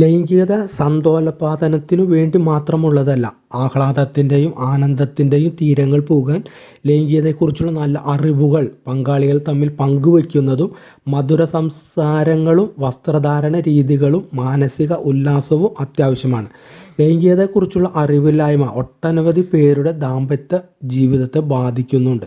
ലൈംഗികത സന്തോലപാതനത്തിനു വേണ്ടി മാത്രമുള്ളതല്ല. ആഹ്ലാദത്തിന്റെയും ആനന്ദത്തിന്റെയും തീരങ്ങൾ പോകാൻ ലൈംഗികതയെക്കുറിച്ചുള്ള നല്ല അറിവുകൾ പങ്കാളികൾ തമ്മിൽ പങ്കുവയ്ക്കുന്നതും മധുര സംസാരങ്ങളും വസ്ത്രധാരണ രീതികളും മാനസിക ഉല്ലാസവും അത്യാവശ്യമാണ്. ലൈംഗികതയെക്കുറിച്ചുള്ള അറിവില്ലായ്മ ഒട്ടനവധി പേരുടെ ദാമ്പത്യ ജീവിതത്തെ ബാധിക്കുന്നുണ്ട്.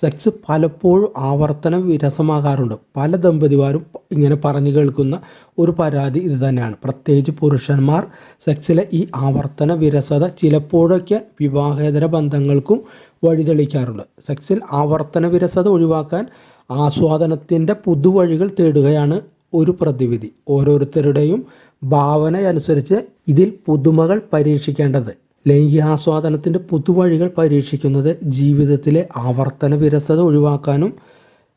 സെക്സ് പലപ്പോഴും ആവർത്തനം വിരസമാകാറുണ്ട്. പല ദമ്പതിമാരും ഇങ്ങനെ പറഞ്ഞു കേൾക്കുന്ന ഒരു പരാതി ഇത് തന്നെയാണ്. പ്രത്യേകിച്ച് പുരുഷന്മാർ സെക്സിലെ ഈ ആവർത്തന വിരസത ചിലപ്പോഴൊക്കെ വിവാഹേതര ബന്ധങ്ങൾക്കും വഴിതെളിക്കാറുണ്ട്. സെക്സിൽ ആവർത്തന വിരസത ഒഴിവാക്കാൻ ആസ്വാദനത്തിന്റെ പുതുവഴികൾ തേടുകയാണ് ഒരു പ്രതിവിധി. ഓരോരുത്തരുടെയും ഭാവനയനുസരിച്ച് ഇതിൽ പുതുമകൾ പരീക്ഷിക്കേണ്ടത്. ലൈംഗികാസ്വാദനത്തിന്റെ പുതുവഴികൾ പരീക്ഷിക്കുന്നത് ജീവിതത്തിലെ ആവർത്തന വിരസത ഒഴിവാക്കാനും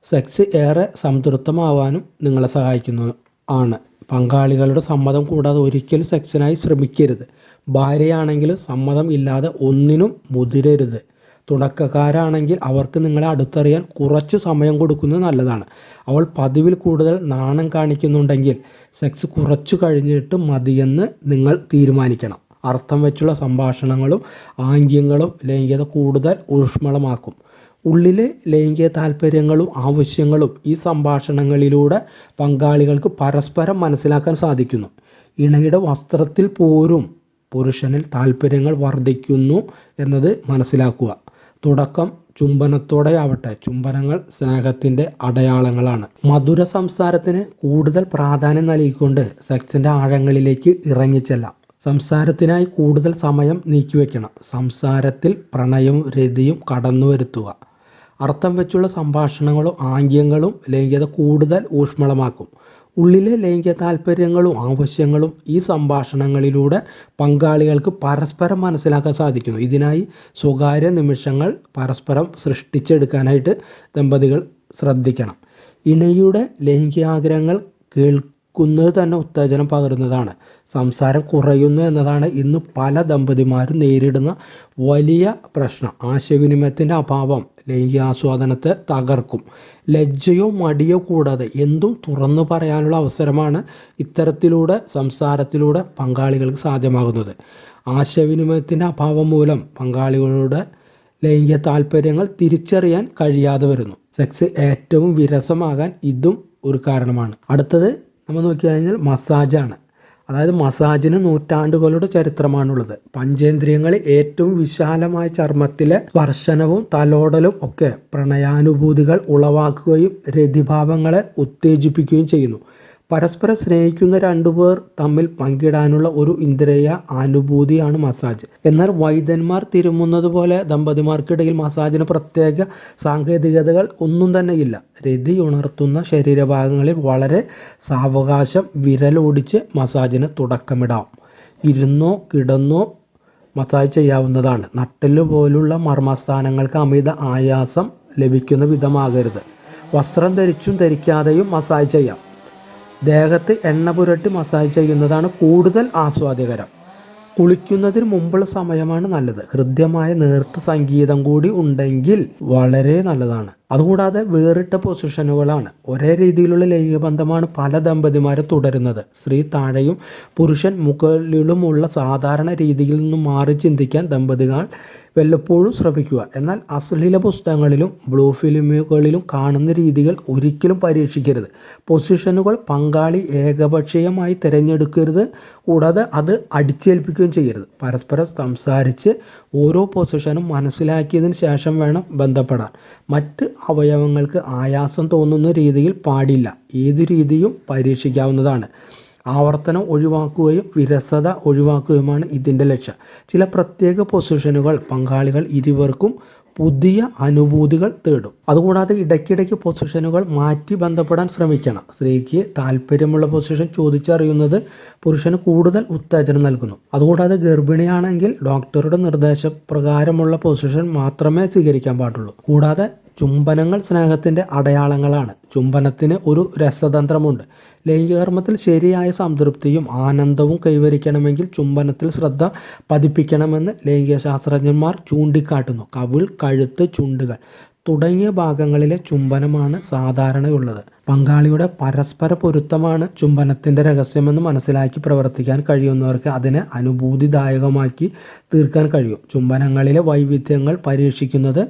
സെക്സ് ഏറെ സംതൃപ്തമാവാനും നിങ്ങളെ സഹായിക്കുന്നു ആണ്. പങ്കാളികളുടെ സമ്മതം കൂടാതെ ഒരിക്കലും സെക്സിനായി ശ്രമിക്കരുത്. ഭാര്യയാണെങ്കിൽ സമ്മതം ഇല്ലാതെ ഒന്നിനും മുതിരരുത്. തുടക്കക്കാരാണെങ്കിൽ അവർക്ക് നിങ്ങളെ അടുത്തറിയാൻ കുറച്ച് സമയം കൊടുക്കുന്നത് നല്ലതാണ്. അവൾ പതിവിൽ കൂടുതൽ നാണം കാണിക്കുന്നുണ്ടെങ്കിൽ സെക്സ് കുറച്ചു കഴിഞ്ഞിട്ട് മതിയെന്ന് നിങ്ങൾ തീരുമാനിക്കണം. അർത്ഥം വെച്ചുള്ള സംഭാഷണങ്ങളും ആംഗ്യങ്ങളും ലൈംഗികത കൂടുതൽ ഊഷ്മളമാക്കും. ഉള്ളിലെ ലൈംഗിക താല്പര്യങ്ങളും ആവശ്യങ്ങളും ഈ സംഭാഷണങ്ങളിലൂടെ പങ്കാളികൾക്ക് പരസ്പരം മനസ്സിലാക്കാൻ സാധിക്കുന്നു. ഇണയുടെ വസ്ത്രത്തിൽ പോലും പുരുഷനിൽ താല്പര്യങ്ങൾ വർദ്ധിക്കുന്നു എന്നത് മനസ്സിലാക്കുക. തുടക്കം ചുംബനത്തോടെ ആവട്ടെ ചുംബനങ്ങൾ സ്നേഹത്തിന്റെ അടയാളങ്ങളാണ്. മധുര സംസാരത്തിന് കൂടുതൽ പ്രാധാന്യം നൽകിക്കൊണ്ട് സെക്സിന്റെ ആഴങ്ങളിലേക്ക് ഇറങ്ങിച്ചെല്ലാം. സംസാരത്തിനായി കൂടുതൽ സമയം നീക്കിവെക്കണം. സംസാരത്തിൽ പ്രണയവും രതിയും കടന്നു വരുത്തുക അർത്ഥം വെച്ചുള്ള സംഭാഷണങ്ങളും ആംഗ്യങ്ങളും ലൈംഗികത കൂടുതൽ ഊഷ്മളമാക്കും. ഉള്ളിലെ ലൈംഗിക താല്പര്യങ്ങളും ആവശ്യങ്ങളും ഈ സംഭാഷണങ്ങളിലൂടെ പങ്കാളികൾക്ക് പരസ്പരം മനസ്സിലാക്കാൻ സാധിക്കുന്നു. ഇതിനായി സ്വകാര്യ നിമിഷങ്ങൾ പരസ്പരം സൃഷ്ടിച്ചെടുക്കാനായിട്ട് ദമ്പതികൾ ശ്രദ്ധിക്കണം. ഇണയുടെ ലൈംഗികാഗ്രഹങ്ങൾ കേൾക്കുന്നത് തന്നെ ഉത്തേജനം പകരുന്നതാണ്. സംസാരം കുറയുന്നു എന്നതാണ് ഇന്ന് പല ദമ്പതിമാരും നേരിടുന്ന വലിയ പ്രശ്നം. ആശയവിനിമയത്തിന്റെ അഭാവം ലൈംഗികാസ്വാദനത്തെ തകർക്കും. ലജ്ജയോ മടിയോ കൂടാതെ എന്തും തുറന്നു പറയാനുള്ള അവസരമാണ് ഇത്തരത്തിലൂടെ സംസാരത്തിലൂടെ പങ്കാളികൾക്ക് സാധ്യമാകുന്നത്. ആശയവിനിമയത്തിന്റെ അഭാവം മൂലം പങ്കാളികളുടെ ലൈംഗിക താല്പര്യങ്ങൾ തിരിച്ചറിയാൻ കഴിയാതെ വരുന്നു. സെക്സ് ഏറ്റവും വിരസമാകാൻ ഇതും ഒരു കാരണമാണ്. അടുത്തത് നമ്മൾ നോക്കി കഴിഞ്ഞാൽ മസാജാണ്. അതായത് മസാജിന് നൂറ്റാണ്ടുകളുടെ ചരിത്രമാണുള്ളത്. പഞ്ചേന്ദ്രിയങ്ങളിൽ ഏറ്റവും വിശാലമായ ചർമ്മത്തിലെ സ്പർശനവും തലോടലും ഒക്കെ പ്രണയാനുഭൂതികൾ ഉളവാക്കുകയും രതിഭാവങ്ങളെ ഉത്തേജിപ്പിക്കുകയും ചെയ്യുന്നു. പരസ്പരം സ്നേഹിക്കുന്ന രണ്ടുപേർ തമ്മിൽ പങ്കിടാനുള്ള ഒരു ഇന്ദ്രിയ അനുഭൂതിയാണ് മസാജ്. എന്നാൽ വൈദ്യന്മാർ തിരുമുന്നത് പോലെ ദമ്പതിമാർക്കിടയിൽ മസാജിന് പ്രത്യേക സാങ്കേതികതകൾ ഒന്നും തന്നെ ഇല്ല. രതി ഉണർത്തുന്ന ശരീരഭാഗങ്ങളിൽ വളരെ സാവകാശം വിരലോടിച്ച് മസാജിന് തുടക്കമിടാം. ഇരുന്നോ കിടന്നോ മസാജ് ചെയ്യാവുന്നതാണ്. നട്ടൽ പോലുള്ള മർമ്മസ്ഥാനങ്ങൾക്ക് അമിത ആയാസം ലഭിക്കുന്ന വിധമാകരുത്. വസ്ത്രം ധരിച്ചും ധരിക്കാതെയും മസാജ് ചെയ്യാം. ദേഹത്ത് എണ്ണ പുരട്ടി മസാജ് ചെയ്യുന്നതാണ് കൂടുതൽ ആസ്വാദ്യകരം. കുളിക്കുന്നതിന് മുമ്പുള്ള സമയമാണ് നല്ലത്. ഹൃദ്യമായ നേർത്ത സംഗീതം കൂടി ഉണ്ടെങ്കിൽ വളരെ നല്ലതാണ്. അതുകൂടാതെ വേറിട്ട പൊസിഷനുകളാണ് ഒരേ രീതിയിലുള്ള ലൈംഗികബന്ധമാണ് പല ദമ്പതിമാരെ തുടരുന്നത്. സ്ത്രീ താഴെയും പുരുഷൻ മുകളിലുമുള്ള സാധാരണ രീതിയിൽ നിന്നും മാറി ചിന്തിക്കാൻ ദമ്പതികൾ വല്ലപ്പോഴും ശ്രമിക്കുക. എന്നാൽ അശ്ലീല പുസ്തകങ്ങളിലും ബ്ലൂ ഫിലിമുകളിലും കാണുന്ന രീതികൾ ഒരിക്കലും പരീക്ഷിക്കരുത്. പൊസിഷനുകൾ പങ്കാളി ഏകപക്ഷീയമായി തിരഞ്ഞെടുക്കരുത്. കൂടാതെ അത് അടിച്ചേൽപ്പിക്കുകയും ചെയ്യരുത്. പരസ്പരം സംസാരിച്ച് ഓരോ പൊസിഷനും മനസ്സിലാക്കിയതിന് ശേഷം വേണം ബന്ധപ്പെടാൻ. മറ്റ് അവയവങ്ങൾക്ക് ആയാസം തോന്നുന്ന രീതിയിൽ പാടില്ല. ഏതു രീതിയും പരീക്ഷിക്കാവുന്നതാണ്. ആവർത്തനം ഒഴിവാക്കുകയും വിരസത ഒഴിവാക്കുകയുമാണ് ഇതിന്റെ ലക്ഷ്യം. ചില പ്രത്യേക പൊസിഷനുകൾ പങ്കാളികൾ ഇരുവർക്കും പുതിയ അനുഭൂതികൾ തേടും. അതുകൂടാതെ ഇടയ്ക്കിടയ്ക്ക് പൊസിഷനുകൾ മാറ്റി ബന്ധപ്പെടാൻ ശ്രമിക്കണം. സ്ത്രീക്ക് താല്പര്യമുള്ള പൊസിഷൻ ചോദിച്ചറിയുന്നത് പുരുഷന് കൂടുതൽ ഉത്തേജനം നൽകുന്നു. അതുകൂടാതെ ഗർഭിണിയാണെങ്കിൽ ഡോക്ടറുടെ നിർദ്ദേശപ്രകാരമുള്ള പൊസിഷൻ മാത്രമേ സ്വീകരിക്കാൻ പാടുള്ളൂ. കൂടാതെ ചുംബനങ്ങൾ സ്നേഹത്തിന്റെ അടയാളങ്ങളാണ്. ചുംബനത്തിന് ഒരു രസതന്ത്രമുണ്ട്. ലൈംഗികർമ്മത്തിൽ ശരിയായ സംതൃപ്തിയും ആനന്ദവും കൈവരിക്കണമെങ്കിൽ ചുംബനത്തിൽ ശ്രദ്ധ പതിപ്പിക്കണമെന്ന് ലൈംഗിക ശാസ്ത്രജ്ഞന്മാർ ചൂണ്ടിക്കാട്ടുന്നു. കവിൾ കഴുത്ത് ചുണ്ടുകൾ തുടങ്ങിയ ഭാഗങ്ങളിലെ ചുംബനമാണ് സാധാരണയുള്ളത്. പങ്കാളിയുടെ പരസ്പര പൊരുത്തമാണ് ചുംബനത്തിന്റെ രഹസ്യമെന്ന് മനസ്സിലാക്കി പ്രവർത്തിക്കാൻ കഴിയുന്നവർക്ക് അതിനെ അനുഭൂതിദായകമാക്കി തീർക്കാൻ കഴിയും. ചുംബനങ്ങളിലെ വൈവിധ്യങ്ങൾ പരീക്ഷിക്കുന്നത്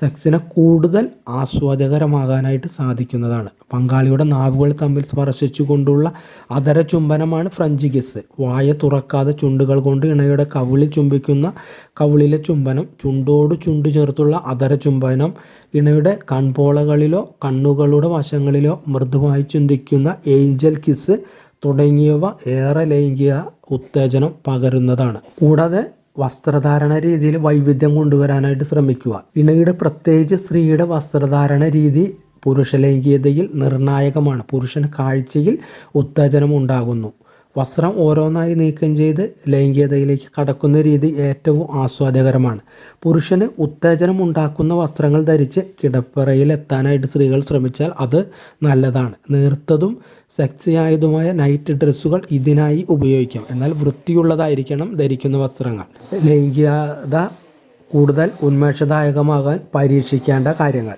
സെക്സിനെ കൂടുതൽ ആസ്വാദ്യകരമാകാനായിട്ട് സാധിക്കുന്നതാണ്. പങ്കാളിയുടെ നാവുകൾ തമ്മിൽ സ്പർശിച്ചുകൊണ്ടുള്ള അതര ചുംബനമാണ് ഫ്രഞ്ച് കിസ്. വായ തുറക്കാതെ ചുണ്ടുകൾ കൊണ്ട് ഇണയുടെ കവിളിൽ ചുംബിക്കുന്ന കവിളിലെ ചുംബനം ചുണ്ടോട് ചുണ്ടു ചേർത്തുള്ള അതര ചുംബനം ഇണയുടെ കൺപോളകളിലോ കണ്ണുകളുടെ വശങ്ങളിലോ മൃദുവായി ചിന്തിക്കുന്ന ഏഞ്ചൽ കിസ് തുടങ്ങിയവ ഏറെ ലൈംഗിക ഉത്തേജനം പകരുന്നതാണ്. കൂടാതെ വസ്ത്രധാരണ രീതിയിൽ വൈവിധ്യം കൊണ്ടുവരാനായിട്ട് ശ്രമിക്കുക. ഇണയുടെ പ്രത്യേകിച്ച് സ്ത്രീയുടെ വസ്ത്രധാരണ രീതി പുരുഷ ലൈംഗികതയിൽ നിർണായകമാണ്. പുരുഷന് കാഴ്ചയിൽ ഉത്തേജനം ഉണ്ടാകുന്നു. വസ്ത്രം ഓരോന്നായി നീക്കം ചെയ്ത് ലൈംഗികതയിലേക്ക് കടക്കുന്ന രീതി ഏറ്റവും ആസ്വാദ്യകരമാണ്. പുരുഷന് ഉത്തേജനം ഉണ്ടാക്കുന്ന വസ്ത്രങ്ങൾ ധരിച്ച് കിടപ്പറയിൽ എത്താനായിട്ട് സ്ത്രീകൾ ശ്രമിച്ചാൽ അത് നല്ലതാണ്. നേർത്തതും സെക്സിയായതുമായ നൈറ്റ് ഡ്രസ്സുകൾ ഇതിനായി ഉപയോഗിക്കാം. എന്നാൽ വൃത്തിയുള്ളതായിരിക്കണം ധരിക്കുന്ന വസ്ത്രങ്ങൾ. ലൈംഗികത കൂടുതൽ ഉന്മേഷദായകമാകാൻ പരീക്ഷിക്കേണ്ട കാര്യങ്ങൾ.